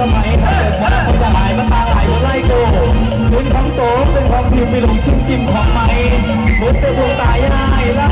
สมัยมันคนจะหายมันตาไหลมาไล่โกเป็นของโตเป็นของพิวไปหลงชิมกิมของไม้หมดแต่วงตายไล่ไล่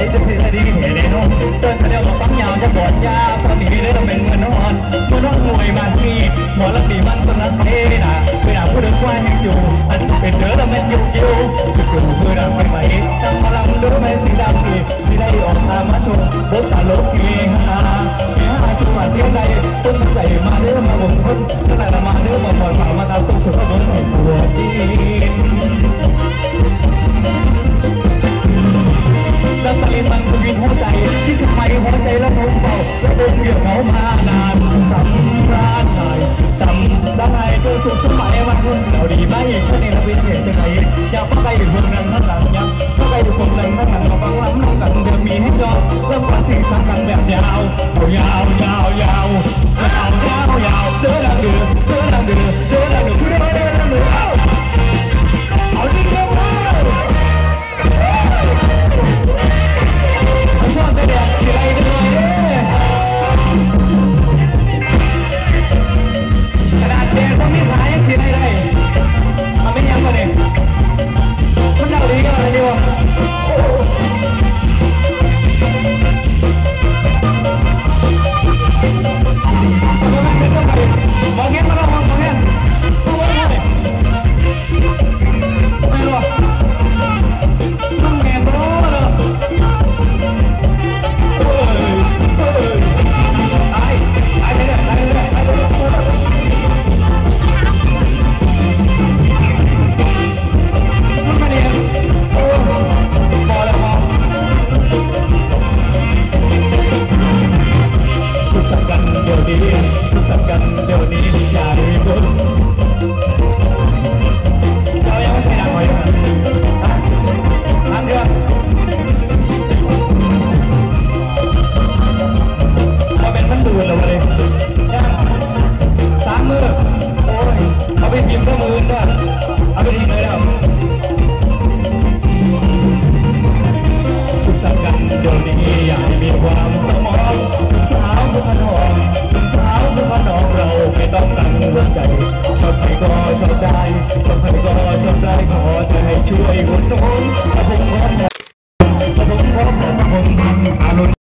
เลยจะซื้อดีเทเลนุ่มเดินทะเลมาฟังยาวจะปวดยาพอมีเรื่องเป็นเมือนนอนเมือนนอนรวยมันมีหมอละสีมันสนับเทนะเวลาผู้เดินควายแห่งจูอันเป็นเด้อละแม่นยูคิวคือคนเพื่อนไม่ไหมทำพลังเด้อแมสีดำดีสีได้ออกมามาชมโบตาโลกเองฮะเนียสุวรรณเที่ยงใดต้นใจมาเด้อมาบ่มคนตั้งแต่มาเด้อมาบ่อนฝามาตามตุ้งสุด I've got คนไทยก็ชอบได้คนไทยก็ชอบได้ขอจะให้ช่วยอุดหนุน